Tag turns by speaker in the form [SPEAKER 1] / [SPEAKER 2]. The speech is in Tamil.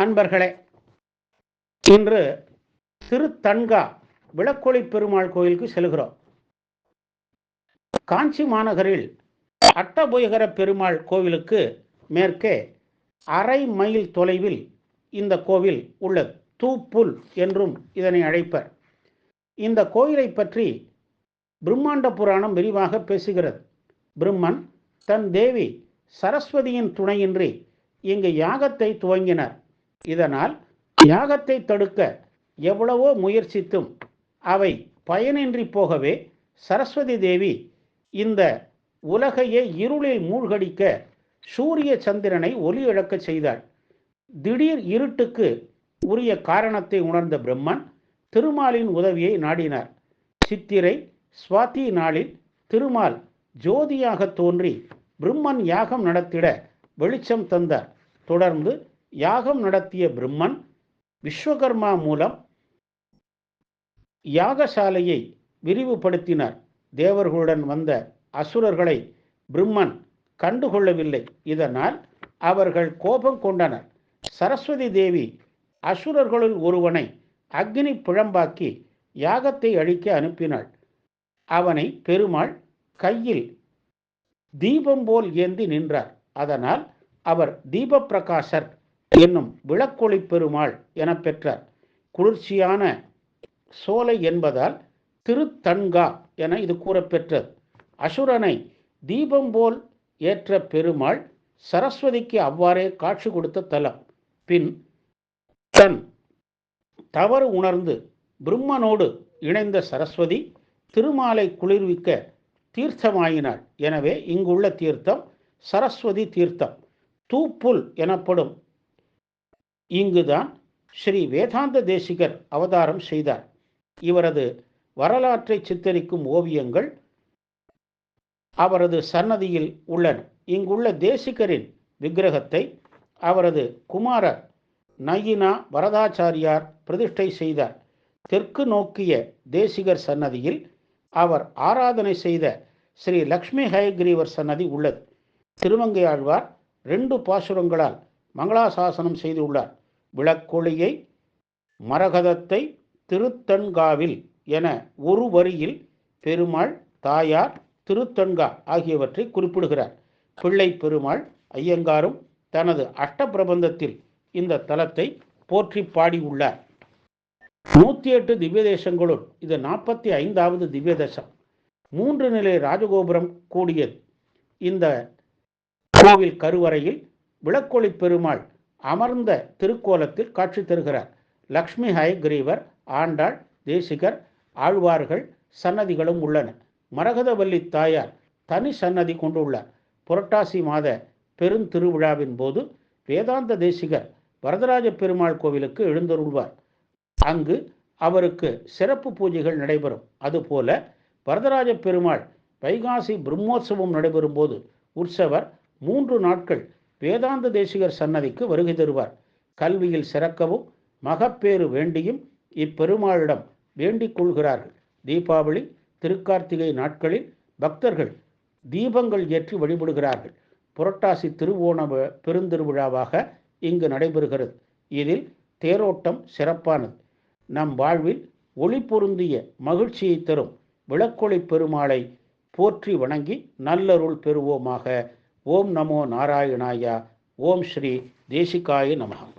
[SPEAKER 1] அன்பர்களே இன்று திருத்தன்கா விளக்கொளி பெருமாள் கோயிலுக்கு செல்கிறோம். காஞ்சி மாநகரில் அட்டபுயகர பெருமாள் கோவிலுக்கு மேற்கே அரை மைல் தொலைவில் இந்த கோவில் உள்ளது. தூப்புல் என்றும் இதனை அழைப்பர். இந்த கோயிலை பற்றி பிரம்மாண்ட புராணம் விரிவாக பேசுகிறது. பிரம்மன் தன் தேவி சரஸ்வதியின் துணையின்றி இங்கு யாகத்தை துவங்கினர். இதனால் யாகத்தை தடுக்க எவ்வளவோ முயற்சித்தும் அவை பயனின்றி போகவே சரஸ்வதி தேவி இந்த உலகையே இருளில் மூழ்கடிக்க சூரிய சந்திரனை ஒளி இழக்கச் செய்தார் திடீர் இருட்டுக்கு உரிய காரணத்தை உணர்ந்த பிரம்மன் திருமாலின் உதவியை நாடினார். சித்திரை சுவாதி நாளில் திருமால் ஜோதியாக தோன்றி பிரம்மன் யாகம் நடத்திட வெளிச்சம் தந்தார். தொடர்ந்து யாகம் நடத்திய பிரம்மன் விஸ்வகர்மா மூலம் யாகசாலையை விரிவுபடுத்தினார். தேவர்களுடன் வந்த அசுரர்களை பிரம்மன் கண்டுகொள்ளவில்லை. இதனால் அவர்கள் கோபம் கொண்டனர். சரஸ்வதி தேவி அசுரர்களுள் ஒருவனை அக்னி பிழம்பாக்கி யாகத்தை அழிக்க அனுப்பினாள். அவனை பெருமாள் கையில் தீபம் போல் ஏந்தி நின்றார். அதனால் அவர் தீபப்பிரகாசர் என்னும் விளக்கொளி பெருமாள் என பெற்றார். குளிர்ச்சியான சோலை என்பதால் திருத்தன்கா என இது கூறப்பெற்றது. அசுரனை தீபம் போல் ஏற்ற பெருமாள் சரஸ்வதிக்கு அவ்வாறே காட்சி கொடுத்த தலம். பின் தன் தவறு உணர்ந்து பிரம்மனோடு இணைந்த சரஸ்வதி திருமாலை குளிர்விக்க தீர்த்தமாயினாள். எனவே இங்குள்ள தீர்த்தம் சரஸ்வதி தீர்த்தம். தூப்புல் எனப்படும் இங்குதான் ஸ்ரீ வேதாந்த தேசிகர் அவதாரம் செய்தார். இவரது வரலாற்றை சித்தரிக்கும் ஓவியங்கள் அவரது சன்னதியில் உள்ளன. இங்குள்ள தேசிகரின் விக்கிரகத்தை அவரது குமாரர் நயினா வரதாச்சாரியார் பிரதிஷ்டை செய்தார். தெற்கு நோக்கிய தேசிகர் சன்னதியில் அவர் ஆராதனை செய்த ஸ்ரீ லக்ஷ்மி ஹயக்ரீவர் சன்னதி உள்ளது. திருமங்கையாழ்வார் ரெண்டு பாசுரங்களால் மங்களாசாசனம் செய்துள்ளார். விளக்கொளியை மரகதத்தை திருத்தன்காவில் என ஒரு வரியில் பெருமாள் தாயார் திருத்தன்கா ஆகியவற்றை குறிப்பிடுகிறார். பிள்ளை பெருமாள் ஐயங்காரும் தனது அஷ்டப்பிரபந்தத்தில் இந்த தலத்தை போற்றி பாடியுள்ளார். நூற்றி எட்டு திவ்ய தேசங்களுள் இது நாற்பத்தி ஐந்தாவது திவ்ய தேசம் மூன்று நிலை ராஜகோபுரம் கூடியது இந்த கோவில் கருவறையில் விளக்கொளி பெருமாள் அமர்ந்த திருக்கோலத்தில் காட்சி தருகிறார். லக்ஷ்மி ஹயக்ரீவர் ஆண்டாள் தேசிகர் ஆழ்வார்கள் சன்னதிகளும் உள்ளன. மரகதவல்லி தாயார் தனி சன்னதி கொண்டுள்ளார். புரட்டாசி மாத பெருந்திருவிழாவின் போது வேதாந்த தேசிகர் வரதராஜ பெருமாள் கோவிலுக்கு எழுந்தருள்வார். அங்கு அவருக்கு சிறப்பு பூஜைகள் நடைபெறும். அதுபோல வரதராஜ பெருமாள் வைகாசி பிரம்மோற்சவம் நடைபெறும் போது உற்சவர் மூன்று நாட்கள் வேதாந்த தேசிகர் சன்னதிக்கு வருகை தருவார். கல்வியில் சிறக்கவும் மகப்பேறு வேண்டியும் இப்பெருமாளிடம் வேண்டிக் கொள்கிறார்கள். தீபாவளி திருக்கார்த்திகை நாட்களில் பக்தர்கள் தீபங்கள் ஏற்றி வழிபடுகிறார்கள். புரட்டாசி திருவோண பெருந்திருவிழாவாக இங்கு நடைபெறுகிறது. இதில் தேரோட்டம் சிறப்பானது. நம் வாழ்வில் ஒளி பொருந்திய மகிழ்ச்சியை தரும் விளக்கொளி பெருமாளை போற்றி வணங்கி நல்லருள் பெறுவோமாக ஓம் நமோ நாராயணாயா ஓம் ஸ்ரீ தேசிகாய நமகம்